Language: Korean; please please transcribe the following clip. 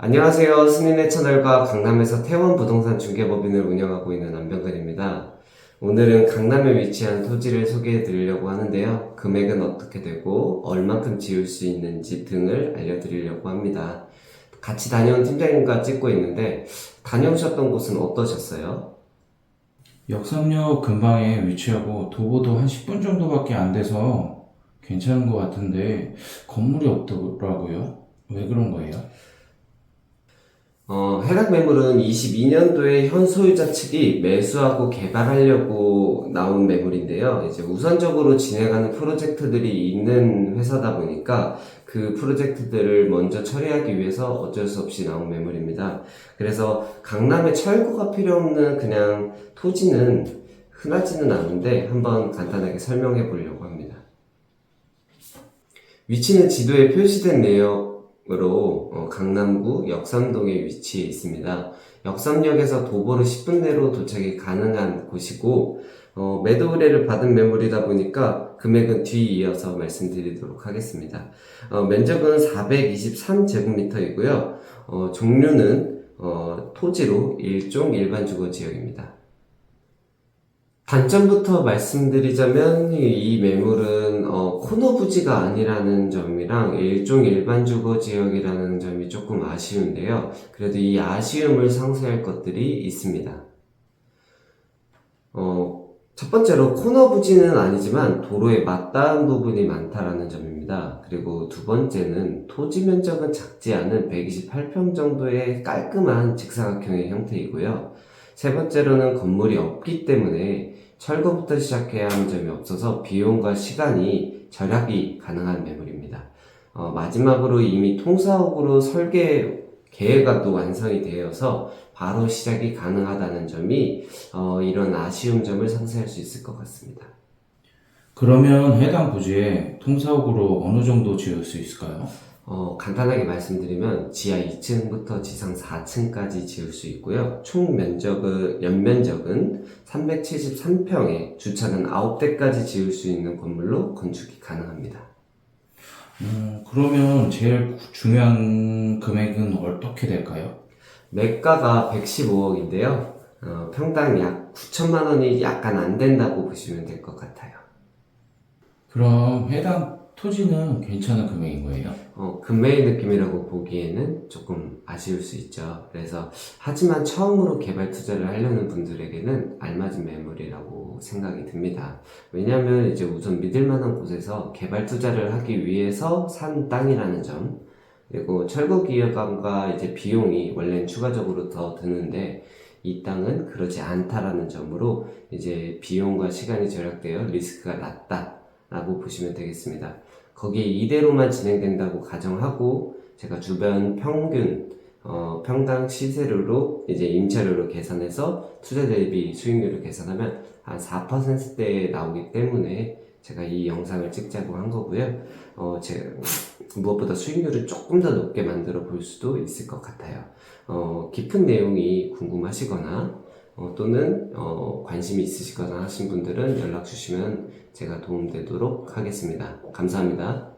안녕하세요. 스님의 채널과 강남에서 태원 부동산 중개법인을 운영하고 있는 남병근입니다. 오늘은 강남에 위치한 토지를 소개해 드리려고 하는데요. 금액은 어떻게 되고 얼만큼 지을 수 있는지 등을 알려드리려고 합니다. 같이 다녀온 팀장님과 찍고 있는데 다녀오셨던 곳은 어떠셨어요? 역삼역 근방에 위치하고 도보도 한 10분 정도밖에 안 돼서 괜찮은 것 같은데 건물이 없더라고요. 왜 그런 거예요? 어, 해당 매물은 22년도에 현 소유자 측이 매수하고 개발하려고 나온 매물인데요. 이제 우선적으로 진행하는 프로젝트들이 있는 회사다 보니까 그 프로젝트들을 먼저 처리하기 위해서 어쩔 수 없이 나온 매물입니다. 그래서 강남에 철거가 필요 없는 그냥 토지는 흔하지는 않은데 한번 간단하게 설명해 보려고 합니다. 위치는 지도에 표시된 내역 으로 어, 강남구 역삼동에 위치해 있습니다. 역삼역에서 도보로 10분 내로 도착이 가능한 곳이고 어, 매도 의뢰를 받은 매물이다 보니까 금액은 뒤 이어서 말씀드리도록 하겠습니다. 어, 면적은 423제곱미터이고요. 어, 종류는 어, 토지로 일종 일반 주거 지역입니다. 단점부터 말씀드리자면 이- 이 매물은 어, 코너 부지가 아니라는 점이랑 일종 일반 주거 지역이라는 점이 조금 아쉬운데요. 그래도 이 아쉬움을 상쇄할 것들이 있습니다. 어, 첫 번째로 코너 부지는 아니지만 도로에 맞닿은 부분이 많다라는 점입니다. 그리고 두 번째는 토지 면적은 작지 않은 128평 정도의 깔끔한 직사각형의 형태이고요. 세 번째로는 건물이 없기 때문에 철거부터 시작해야 하는 점이 없어서 비용과 시간이 절약이 가능한 매물입니다. 어, 마지막으로 이미 통사옥으로 설계 계획안도 완성이 되어서 바로 시작이 가능하다는 점이 어, 이런 아쉬운 점을 상쇄할 수 있을 것 같습니다. 그러면 해당 부지에 통사옥으로 어느 정도 지을 수 있을까요? 어, 간단하게 말씀드리면 지하 2층부터 지상 4층까지 지을 수 있고요. 총 면적은 연면적은 373평에 주차는 9대까지 지을 수 있는 건물로 건축이 가능합니다. 음, 그러면 제일 중요한 금액은 어떻게 될까요? 매가가 115억인데요. 어, 평당 약 9천만 원이 약간 안 된다고 보시면 될 것 같아요. 그럼 해당 토지는 괜찮은 금액인 거예요? 어, 금매의 느낌이라고 보기에는 조금 아쉬울 수 있죠. 그래서, 하지만 처음으로 개발 투자를 하려는 분들에게는 알맞은 매물이라고 생각이 듭니다. 왜냐하면 이제 우선 믿을 만한 곳에서 개발 투자를 하기 위해서 산 땅이라는 점, 그리고 철거 기간과 이제 비용이 원래는 추가적으로 더 드는데, 이 땅은 그러지 않다라는 점으로 이제 비용과 시간이 절약되어 리스크가 낮다 라고 보시면 되겠습니다. 거기에 이대로만 진행된다고 가정하고 제가 주변 평균 어, 평당 시세율로 이제 임차료로 계산해서 투자 대비 수익률을 계산하면 한 4%대에 나오기 때문에 제가 이 영상을 찍자고 한 거고요. 어, 제 무엇보다 수익률을 조금 더 높게 만들어 볼 수도 있을 것 같아요. 어, 깊은 내용이 궁금하시거나 어, 또는 어, 관심이 있으시거나 하신 분들은 연락 주시면 제가 도움되도록 하겠습니다. 감사합니다.